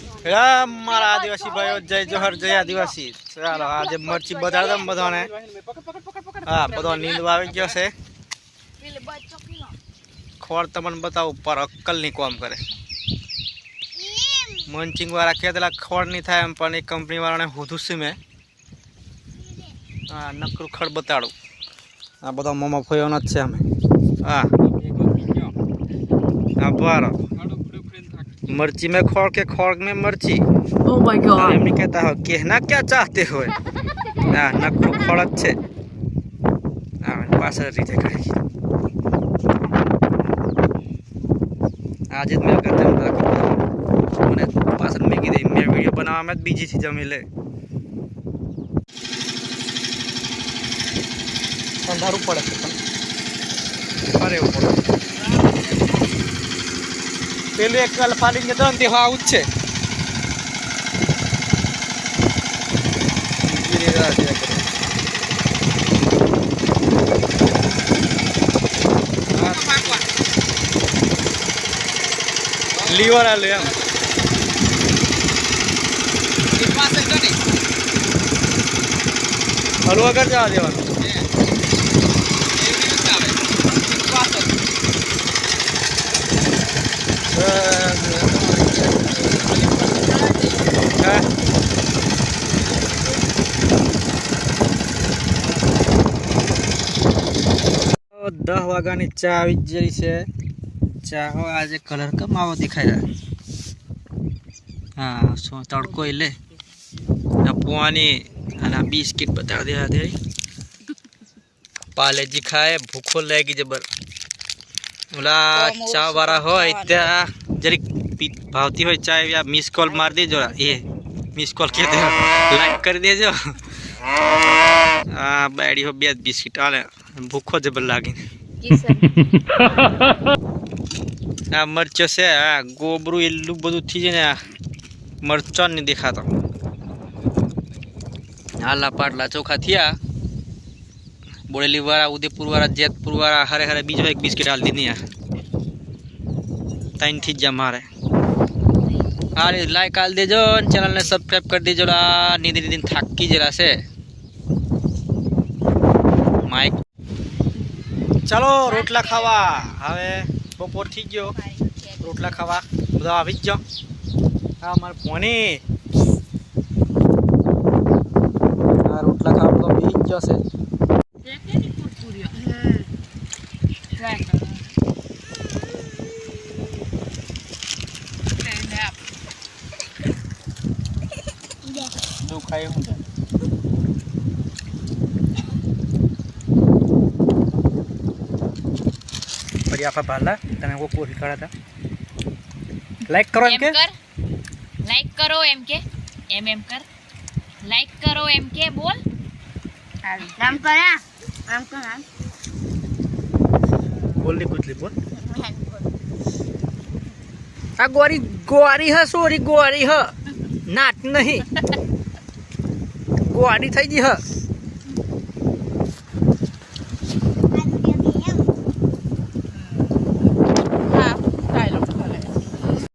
હા મારા આદિવાસી ભાઈઓ જય જોહર જય આદિવાસી. ચાલો આજે મરચી બતાડતા બધાને. હા બધો નીંદ આવી ગયો છે. ખોળ તમને બતાવું પર અક્કલની કોમ કરે. મંચિંગ વાળા કહેતેલા ખોળ નહીં થાય એમ પણ એ કંપની વાળાને હોધું છે મેં? હા નકરું ખડ બતાડું. આ બધા મોમો ફોયોનો જ છે અમે. હા. બરાબર मर्ची में खोर के खोर में मर्ची। Oh my God. हाँ, हमने कहता हो कहना क्या चाहते हो? ना ना को खोर अच्छे ना पास रीते करेगी आज इतने करते हम ताको मैंने पास में की मैं वीडियो बनावा मैं बीजी थी जमीले अंधारू पड़े अरे ऊपर। પેલું એક કલ ફાડીને જતો ને તે આવું જ છે. લીવર આ આલું એમ. હલવા કર જવા દેવાનું હા તો દસ વાગ્યાની ચા આવી જઈ છે. ચા આજે કલર કમ આવો દેખાય હા શું તડકો એ લે આ પોવાની અને આ બિસ્કિટ બતાવી દે. દે પાલેજી ખાય ભૂખો લાગી જબર. ઓલા ચા વાળા હોય ત્યાં જરીક ભાવતી હોય ચા એવી મિસ કોલ મારી દેજો. એ મિસ કોલ કે લાઈક કરી દેજો. આ બેડી હો બે બિસ્કિટ આલે. ભૂખો જબર લાગી. આ મરચો છે, આ ગોબરું એટલું બધું થઈ જાય ને આ મરચો નહીં દેખાતો. આલા પાટલા ચોખા થયા. બોડેલી વાળા ઉદયપુર વાળા જેતપુર વાળા હરે હરે બીજો એક બિસ્કિટ હાલ દીધી ત્રણથી જ મારે. હા લાઈક હાલ દેજો ચેનલને સબસ્ક્રાઈબ કરી દેજો આ નીંદી નીંદી થાકી જરા છે માઇક ચાલો રોટલા ખાવા હવે બપોર થઈ ગયો રોટલા ખાવા બધા આવી જ જાઓ હા મારે ફોની આ રોટલા ખાવા તો બી જ જશે દુખાય છે ફરી આખા ભાલા તમે કો કાઢા હતા. લાઈક કરો એમ એમ કે? કર. લાઈક કરો એમ કે. એમ એમ કર. લાઈક કરો એમ કે બોલ. રામ કરા રામ કરા બોલ. ની કુતલી બોલ. આ ગોરી ગોરી હ સોરી ગોરી હ. નાટ નહીં. ગોરી થઈ ગઈ હ.